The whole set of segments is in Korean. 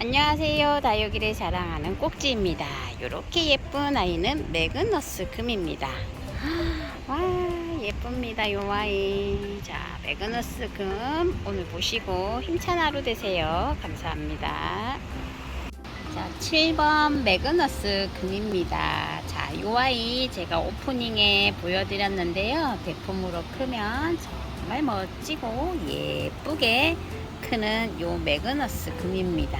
안녕하세요. 다육이를 자랑하는 꼭지입니다. 이렇게 예쁜 아이는 매그너스 금입니다. 와 예쁩니다. 요 아이. 자 매그너스 금 오늘 보시고 힘찬 하루 되세요. 감사합니다. 자 7번 매그너스 금입니다. 자요 아이 제가 오프닝에 보여드렸는데요. 대품으로 크면 정말 멋지고 예쁘게 크는 요 매그너스 금입니다.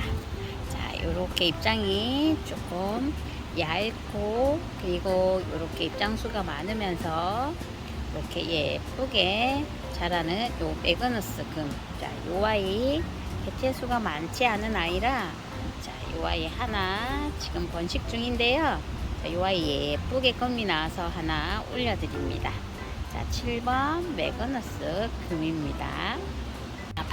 자, 요렇게 입장이 조금 얇고 그리고 요렇게 입장수가 많으면서 이렇게 예쁘게 자라는 요 매그너스 금. 자, 요 아이 개체수가 많지 않은 아이라 자, 요 아이 하나 지금 번식 중인데요. 자, 요 아이 예쁘게 껌이 나와서 하나 올려드립니다. 자, 7번 매그너스 금입니다.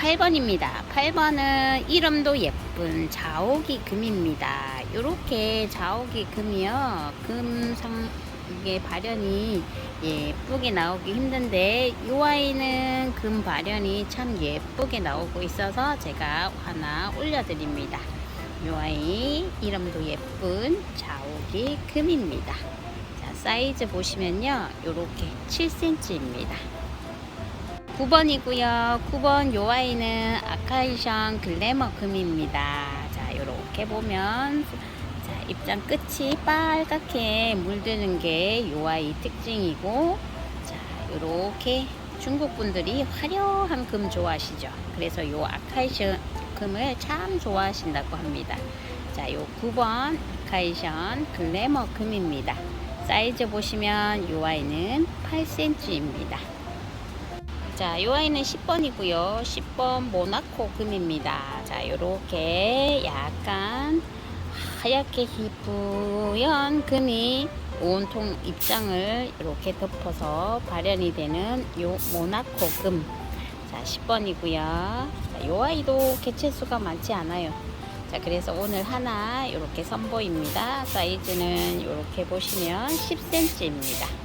8번입니다. 8번은 이름도 예쁜 자오기 금입니다. 이렇게 자오기 금이요. 금상 이게 발현이 예쁘게 나오기 힘든데 이 아이는 금 발현이 참 예쁘게 나오고 있어서 제가 하나 올려드립니다. 이 아이 이름도 예쁜 자오기 금입니다. 자 사이즈 보시면요. 이렇게 7cm입니다. 9번이고요. 9번 요 아이는 아카이션 글래머 금입니다. 자, 요렇게 보면 자, 입장 끝이 빨갛게 물드는 게 요 아이 특징이고 자, 요렇게 중국 분들이 화려한 금 좋아하시죠. 그래서 요 아카이션 금을 참 좋아하신다고 합니다. 자, 요 9번 아카이션 글래머 금입니다. 사이즈 보시면 요 아이는 8cm입니다. 자, 요 아이는 10번이고요. 10번 모나코 금입니다. 자, 요렇게 약간 하얗게 희뿌연 금이 온통 입장을 이렇게 덮어서 발현이 되는 요 모나코 금. 자, 10번이고요. 자, 요 아이도 개체수가 많지 않아요. 자, 그래서 오늘 하나 이렇게 선보입니다. 사이즈는 이렇게 보시면 10cm입니다.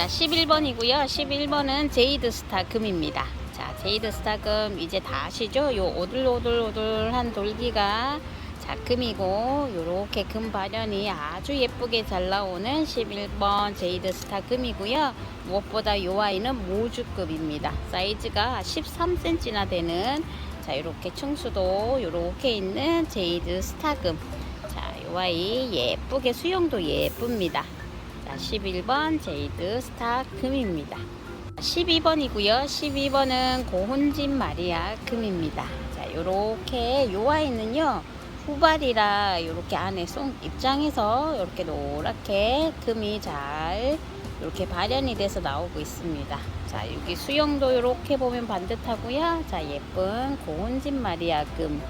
자, 11번이고요. 11번은 제이드 스타 금입니다. 자, 제이드 스타 금 이제 다 아시죠? 요 오들오들오들한 돌기가 자, 금이고 요렇게 금 발현이 아주 예쁘게 잘 나오는 11번 제이드 스타 금이고요. 무엇보다 요 아이는 모주급입니다. 사이즈가 13cm나 되는 자, 요렇게 층수도 요렇게 있는 제이드 스타 금. 자, 요 아이 예쁘게 수영도 예쁩니다. 자, 11번 제이드 스타 금입니다. 12번이고요. 12번은 고혼진 마리아 금입니다. 자, 요렇게 요 아이는요. 후발이라 요렇게 안에 송 입장에서 요렇게 노랗게 금이 잘 이렇게 발현이 돼서 나오고 있습니다. 자, 여기 수영도 이렇게 보면 반듯하고요. 자, 예쁜 고혼진 마리아 금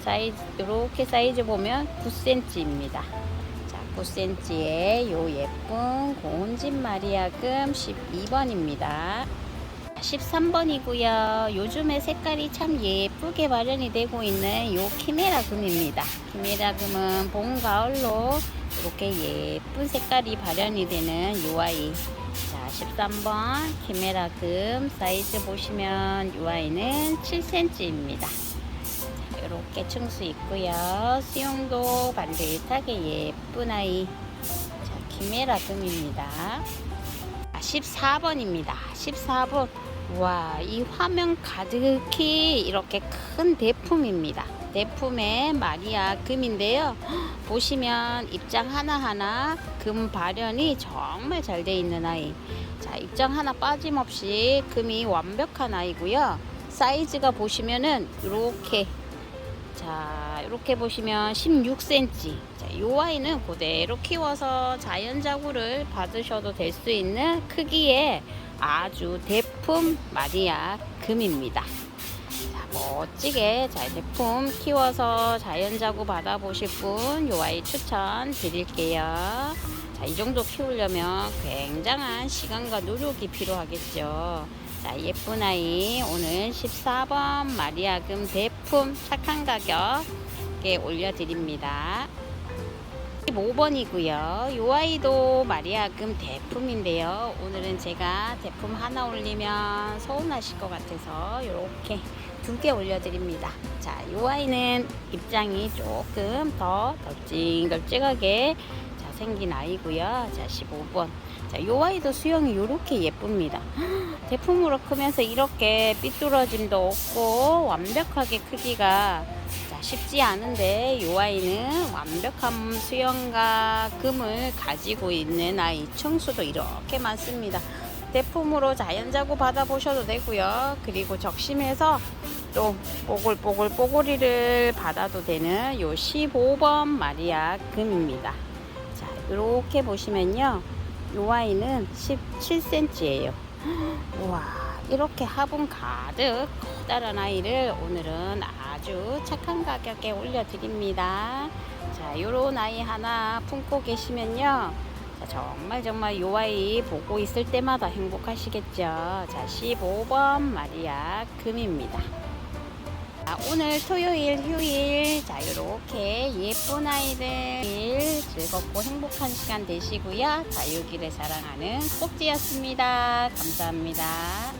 사이즈 이렇게 사이즈 보면 9cm입니다. 9cm의 요 예쁜 고운진 마리아금 12번입니다. 13번이고요. 요즘에 색깔이 참 예쁘게 발현이 되고 있는 요 키메라 금입니다. 키메라 금은 봄, 가을로 이렇게 예쁜 색깔이 발현이 되는 요 아이. 자, 13번 키메라 금 사이즈 보시면 요 아이는 7cm입니다. 이렇게 층수 있고요. 수영도 반듯하게 예쁜 아이. 자, 키메라 금입니다. 14번입니다. 14번. 와, 이 화면 가득히 이렇게 큰 대품입니다. 대품의 마리아 금인데요. 보시면 입장 하나하나 금 발현이 정말 잘 돼 있는 아이. 자, 입장 하나 빠짐없이 금이 완벽한 아이고요. 사이즈가 보시면은 이렇게 자, 이렇게 보시면 16cm. 자, 요 아이는 그대로 키워서 자연 자구를 받으셔도 될 수 있는 크기의 아주 대품 마리아 금입니다. 자, 멋지게 자, 대품 키워서 자연 자구 받아보실 분, 요 아이 추천 드릴게요. 자, 이 정도 키우려면 굉장한 시간과 노력이 필요하겠죠. 자, 예쁜 아이 오늘 14번 마리아금 대 품 착한 가격에 올려드립니다. 15번이고요. 요 아이도 마리아금 대품인데요. 오늘은 제가 제품 하나 올리면 서운하실 것 같아서 이렇게 두 개 올려드립니다. 자, 요 아이는 입장이 조금 더 덜찍덜찍하게 자, 생긴 아이고요. 자, 15번. 자, 요 아이도 수영이 이렇게 예쁩니다. 대품으로 크면서 이렇게 삐뚤어짐도 없고 완벽하게 크기가 자, 쉽지 않은데 이 아이는 완벽한 수영과 금을 가지고 있는 아이 청수도 이렇게 많습니다. 대품으로 자연자구 받아보셔도 되고요. 그리고 적심해서 또 뽀글뽀글 뽀글이를 받아도 되는 요 15번 마리아 금입니다. 자, 이렇게 보시면요. 요 아이는 17cm예요. 우와, 이렇게 화분 가득 커다란 아이를 오늘은 아주 착한 가격에 올려드립니다. 자, 요런 아이 하나 품고 계시면요. 자, 정말 정말 요 아이 보고 있을 때마다 행복하시겠죠. 자, 15번 마리아 금입니다. 자, 오늘 토요일, 휴일, 자, 요렇게 예쁜 아이들 즐겁고 행복한 시간 되시고요. 자, 요기를 사랑하는 꼭지였습니다. 감사합니다.